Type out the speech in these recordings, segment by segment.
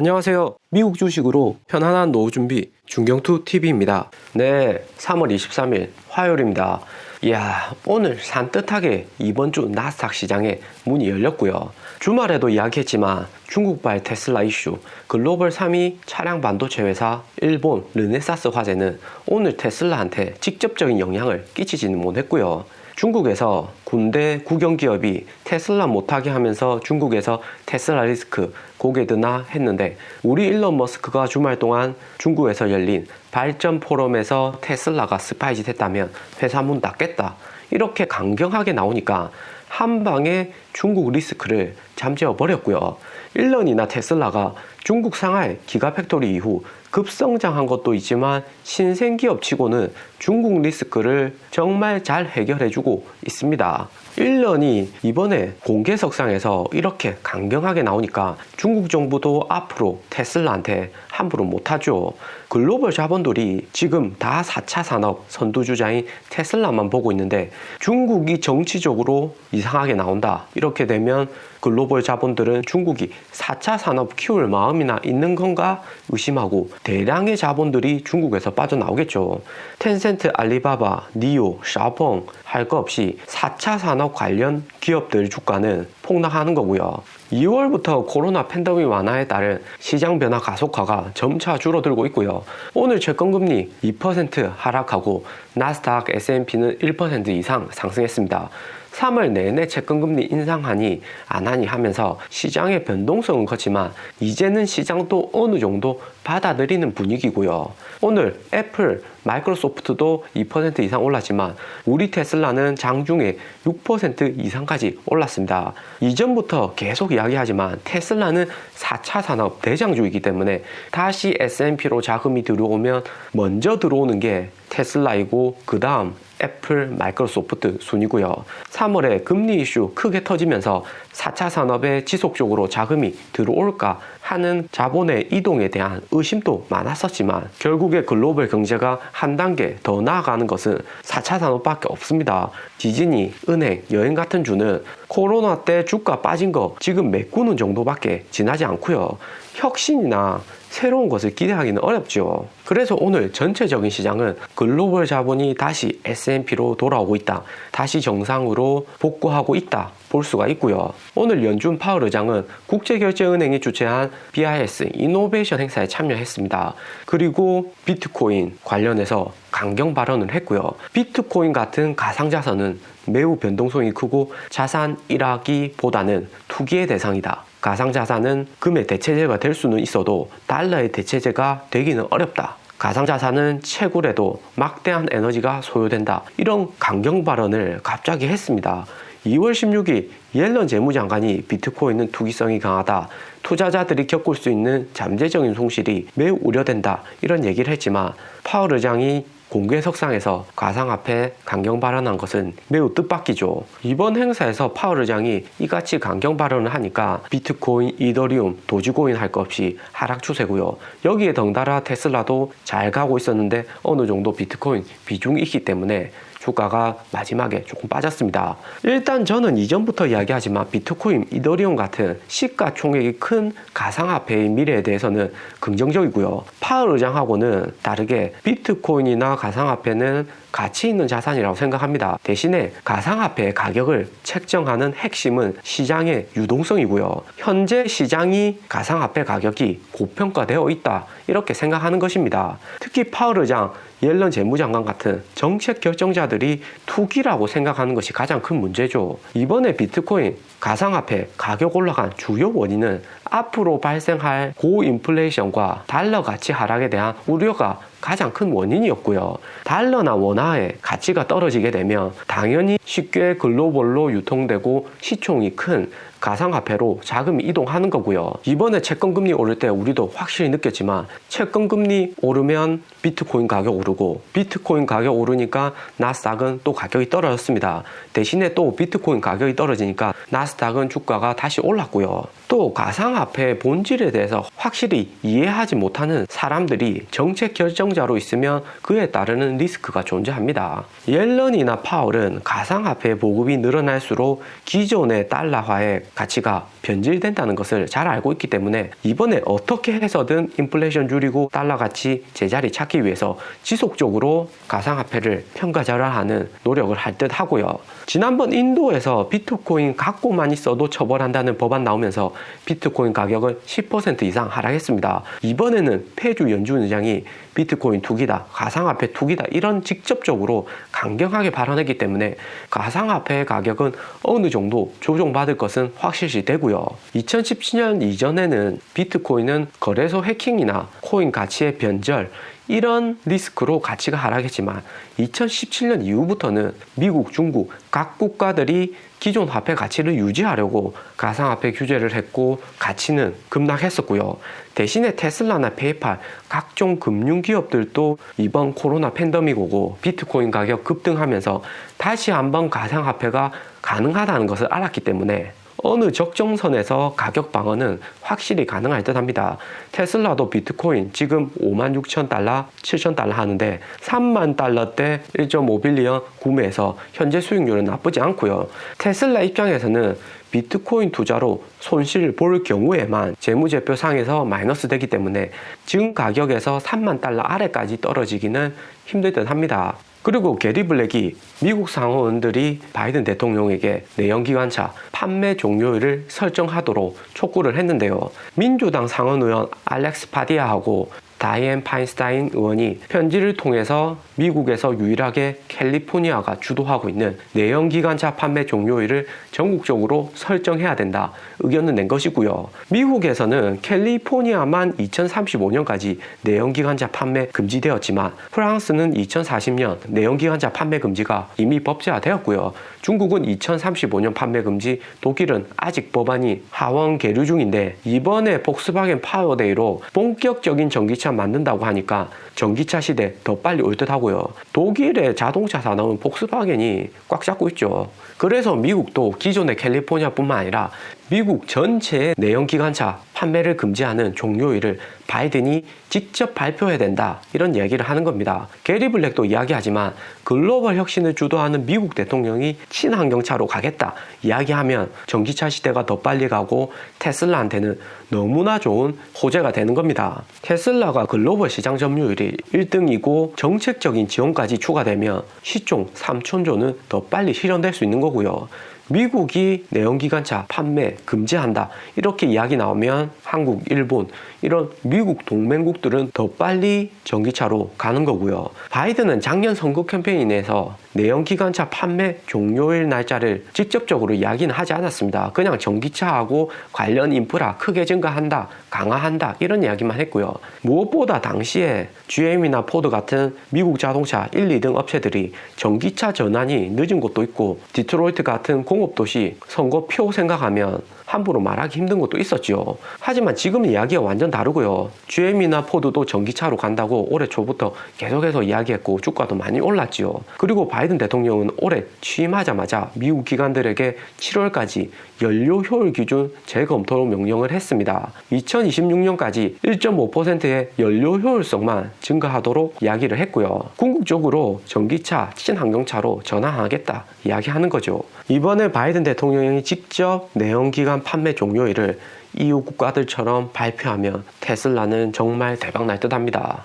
안녕하세요. 미국 주식으로 편안한 노후 준비 중경투 TV입니다. 네, 3월 23일 화요일입니다. 이야, 오늘 산뜻하게 이번 주 나스닥 시장에 문이 열렸고요. 주말에도 이야기했지만 중국발 테슬라 이슈, 글로벌 3위 차량 반도체 회사 일본 르네사스 화재는 오늘 테슬라한테 직접적인 영향을 끼치지는 못했고요. 중국에서 군대 국영 기업이 테슬라 못하게 하면서 중국에서 테슬라 리스크 고개 드나 했는데 우리 일론 머스크가 주말 동안 중국에서 열린 발전 포럼에서 테슬라가 스파이짓 했다면 회사 문 닫겠다 이렇게 강경하게 나오니까 한 방에 중국 리스크를 잠재워 버렸고요. 일런이나 테슬라가 중국 상하이 기가팩토리 이후 급성장한 것도 있지만 신생기업 치고는 중국 리스크를 정말 잘 해결해주고 있습니다. 1년이 이번에 공개석상에서 이렇게 강경하게 나오니까 중국 정부도 앞으로 테슬라한테 함부로 못하죠. 글로벌 자본들이 지금 다 4차 산업 선두주자인 테슬라만 보고 있는데 중국이 정치적으로 이상하게 나온다. 이렇게 되면 글로벌 자본들은 중국이 4차 산업 키울 마음이나 있는 건가 의심하고 대량의 자본들이 중국에서 빠져나오겠죠. 텐센트, 알리바바, 니오, 샤펑 할거 없이 4차 산업 관련 기업들 주가는 폭락하는 거고요. 2월부터 코로나 팬데믹 완화에 따른 시장 변화 가속화가 점차 줄어들고 있고요. 오늘 채권금리 2% 하락하고 나스닥 S&P는 1% 이상 상승했습니다. 3월 내내 채권금리 인상하니 안 하니 하면서 시장의 변동성은 컸지만 이제는 시장도 어느 정도 받아들이는 분위기고요. 오늘 애플, 마이크로소프트도 2% 이상 올랐지만 우리 테슬라는 장중에 6% 이상까지 올랐습니다. 이전부터 계속 이야기하지만 테슬라는 4차 산업 대장주이기 때문에 다시 S&P로 자금이 들어오면 먼저 들어오는 게 테슬라이고 그 다음 애플, 마이크로소프트 순이고요. 3월에 금리 이슈 크게 터지면서 4차 산업에 지속적으로 자금이 들어올까 하는 자본의 이동에 대한 의심도 많았었지만 결국에 글로벌 경제가 한 단계 더 나아가는 것은 4차 산업밖에 없습니다. 디즈니, 은행, 여행 같은 주는 코로나 때 주가 빠진 거 지금 메꾸는 정도밖에 지나지 않고요. 혁신이나 새로운 것을 기대하기는 어렵죠. 그래서 오늘 전체적인 시장은 글로벌 자본이 다시 S&P로 돌아오고 있다. 다시 정상으로 복구하고 있다. 볼 수가 있고요. 오늘 연준 파월 의장은 국제결제은행이 주최한 BIS 이노베이션 행사에 참여했습니다. 그리고 비트코인 관련해서 강경 발언을 했고요. 비트코인 같은 가상자산은 매우 변동성이 크고 자산이라기보다는 투기의 대상이다. 가상자산은 금의 대체제가 될 수는 있어도 달러의 대체제가 되기는 어렵다. 가상자산은 채굴에도 막대한 에너지가 소요된다. 이런 강경 발언을 갑자기 했습니다. 2월 16일 옐런 재무장관이 비트코인은 투기성이 강하다. 투자자들이 겪을 수 있는 잠재적인 손실이 매우 우려된다. 이런 얘기를 했지만 파월 의장이 공개석상에서 가상화폐 강경 발언한 것은 매우 뜻밖이죠. 이번 행사에서 파월 의장이 이같이 강경 발언을 하니까 비트코인, 이더리움, 도지코인 할 것 없이 하락 추세고요. 여기에 덩달아 테슬라도 잘 가고 있었는데 어느 정도 비트코인 비중이 있기 때문에 주가가 마지막에 조금 빠졌습니다. 일단 저는 이전부터 이야기하지만 비트코인, 이더리움 같은 시가총액이 큰 가상화폐의 미래에 대해서는 긍정적이고요. 파월 의장하고는 다르게 비트코인이나 가상화폐는 가치 있는 자산이라고 생각합니다. 대신에 가상화폐의 가격을 책정하는 핵심은 시장의 유동성이고요. 현재 시장이 가상화폐 가격이 고평가되어 있다. 이렇게 생각하는 것입니다. 특히 파월 의장, 옐런 재무장관 같은 정책 결정자들이 투기라고 생각하는 것이 가장 큰 문제죠. 이번에 비트코인, 가상화폐 가격 올라간 주요 원인은 앞으로 발생할 고인플레이션과 달러 가치 하락에 대한 우려가 가장 큰 원인이었고요. 달러나 원화의 가치가 떨어지게 되면 당연히 쉽게 글로벌로 유통되고 시총이 큰 가상화폐로 자금이 이동하는 거고요. 이번에 채권금리 오를 때 우리도 확실히 느꼈지만 채권금리 오르면 비트코인 가격 오르고 비트코인 가격 오르니까 나스닥은 또 가격이 떨어졌습니다. 대신에 또 비트코인 가격이 떨어지니까 나스닥은 주가가 다시 올랐고요. 또 가상화폐 본질에 대해서 확실히 이해하지 못하는 사람들이 정책 결정자로 있으면 그에 따르는 리스크가 존재합니다. 옐런이나 파월은 가상화폐 보급이 늘어날수록 기존의 달러화의 가치가 변질된다는 것을 잘 알고 있기 때문에 이번에 어떻게 해서든 인플레이션 줄이고 달러 가치 제자리 찾기 위해서 지속적으로 가상화폐를 평가절하하는 노력을 할 듯 하고요. 지난번 인도에서 비트코인 갖고만 있어도 처벌한다는 법안 나오면서 비트코인 가격은 10% 이상 하락했습니다. 이번에는 페주 연준 의장이 비트코인 투기다, 가상화폐 투기다 이런 직접적으로 강경하게 발언했기 때문에 가상화폐의 가격은 어느 정도 조정받을 것은 확실시 되고요. 2017년 이전에는 비트코인은 거래소 해킹이나 코인 가치의 변절 이런 리스크로 가치가 하락했지만 2017년 이후부터는 미국, 중국 각 국가들이 기존 화폐 가치를 유지하려고 가상화폐 규제를 했고 가치는 급락했었고요. 대신에 테슬라나 페이팔 각종 금융 기업들도 이번 코로나 팬데믹 오고 비트코인 가격 급등하면서 다시 한번 가상화폐가 가능하다는 것을 알았기 때문에 어느 적정선에서 가격 방어는 확실히 가능할 듯 합니다. 테슬라도 비트코인 지금 5만 6천 달러, 7천 달러 하는데 3만 달러대 1.5빌리언 구매해서 현재 수익률은 나쁘지 않고요. 테슬라 입장에서는 비트코인 투자로 손실을 볼 경우에만 재무제표상에서 마이너스 되기 때문에 지금 가격에서 3만 달러 아래까지 떨어지기는 힘들 듯 합니다. 그리고 게리 블랙이 미국 상원들이 바이든 대통령에게 내연기관차 판매 종료일을 설정하도록 촉구를 했는데요. 민주당 상원 의원 알렉스 파디아하고 다이앤 파인스타인 의원이 편지를 통해서 미국에서 유일하게 캘리포니아가 주도하고 있는 내연기관차 판매 종료일을 전국적으로 설정해야 된다 의견을 낸 것이고요. 미국에서는 캘리포니아만 2035년까지 내연기관차 판매 금지되었지만 프랑스는 2040년 내연기관차 판매 금지가 이미 법제화되었고요. 중국은 2035년 판매 금지, 독일은 아직 법안이 하원 계류 중인데 이번에 폭스바겐 파워데이로 본격적인 전기차 만든다고 하니까 전기차 시대 더 빨리 올 듯 하고요. 독일의 자동차 산업은 폭스바겐이 꽉 잡고 있죠. 그래서 미국도 기존의 캘리포니아뿐만 아니라 미국 전체의 내연기관차 판매를 금지하는 종료일을 바이든이 직접 발표해야 된다 이런 이야기를 하는 겁니다. 게리 블랙도 이야기하지만 글로벌 혁신을 주도하는 미국 대통령이 친환경차로 가겠다 이야기하면 전기차 시대가 더 빨리 가고 테슬라한테는 너무나 좋은 호재가 되는 겁니다. 테슬라가 글로벌 시장 점유율이 1등이고 정책적인 지원까지 추가되면 시총 3천조는 더 빨리 실현될 수 있는 거고요. 미국이 내연기관차 판매 금지한다 이렇게 이야기 나오면 한국, 일본 이런 미국 동맹국들은 더 빨리 전기차로 가는 거고요. 바이든은 작년 선거 캠페인에서 내연기관차 판매 종료일 날짜를 직접적으로 이야기는 하지 않았습니다. 그냥 전기차하고 관련 인프라 크게 증가한다, 강화한다 이런 이야기만 했고요. 무엇보다 당시에 GM이나 포드 같은 미국 자동차 1, 2등 업체들이 전기차 전환이 늦은 곳도 있고 디트로이트 같은 공업도시 선거표 생각하면 함부로 말하기 힘든 것도 있었지요. 하지만 지금 이야기가 완전 다르고요. GM이나 포드도 전기차로 간다고 올해 초부터 계속해서 이야기했고 주가도 많이 올랐지요. 그리고 바이든 대통령은 올해 취임하자마자 미국 기관들에게 7월까지 연료 효율 기준 재검토 명령을 했습니다. 2026년까지 1.5%의 연료 효율성만 증가하도록 이야기를 했고요. 궁극적으로 전기차, 친환경차로 전환하겠다 이야기하는 거죠. 이번에 바이든 대통령이 직접 내연기관 판매 종료일을 EU 국가들처럼 발표하면 테슬라는 정말 대박 날 듯합니다.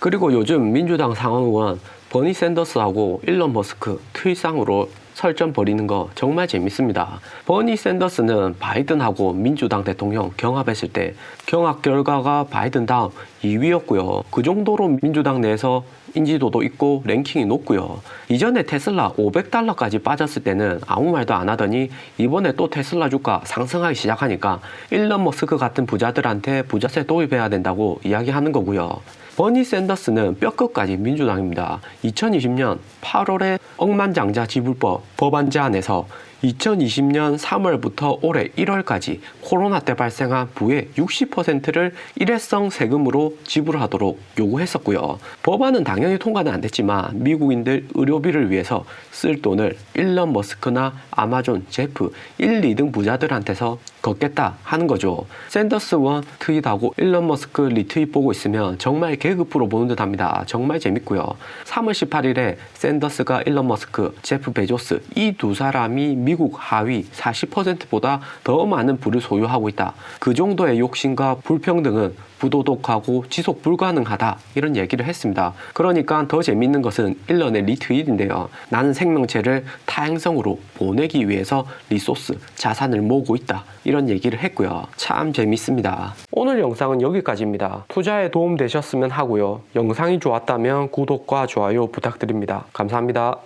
그리고 요즘 민주당 상원 의원 버니 샌더스하고 일론 머스크 트윗상으로 설전 벌이는 거 정말 재밌습니다. 버니 샌더스는 바이든하고 민주당 대통령 경합했을 때 경합 결과가 바이든 다음 2위였고요. 그 정도로 민주당 내에서 인지도도 있고 랭킹이 높고요. 이전에 테슬라 500달러까지 빠졌을 때는 아무 말도 안 하더니 이번에 또 테슬라 주가 상승하기 시작하니까 일론 머스크 같은 부자들한테 부자세 도입해야 된다고 이야기하는 거고요. 버니 샌더스는 뼈끝까지 민주당입니다. 2020년 8월에 억만장자 지불법 법안 제안에서 2020년 3월부터 올해 1월까지 코로나 때 발생한 부의 60%를 일회성 세금으로 지불하도록 요구했었고요. 법안은 당연히 통과는 안 됐지만 미국인들 의료비를 위해서 쓸 돈을 일론 머스크나 아마존, 제프 1, 2등 부자들한테서 걷겠다 하는 거죠. 샌더스 원 트윗하고 일론 머스크 리트윗 보고 있으면 정말 개그 프로 보는 듯 합니다. 정말 재밌고요. 3월 18일에 샌더스가 일론 머스크, 제프 베조스 이 두 사람이 미국 하위 40%보다 더 많은 부를 소유하고 있다. 그 정도의 욕심과 불평등은 부도덕하고 지속 불가능하다 이런 얘기를 했습니다. 그러니까 더 재밌는 것은 일런의 리트윗인데요. 나는 생명체를 타행성으로 보내기 위해서 리소스, 자산을 모으고 있다 이런 얘기를 했고요. 참 재밌습니다. 오늘 영상은 여기까지입니다. 투자에 도움 되셨으면 하고요. 영상이 좋았다면 구독과 좋아요 부탁드립니다. 감사합니다.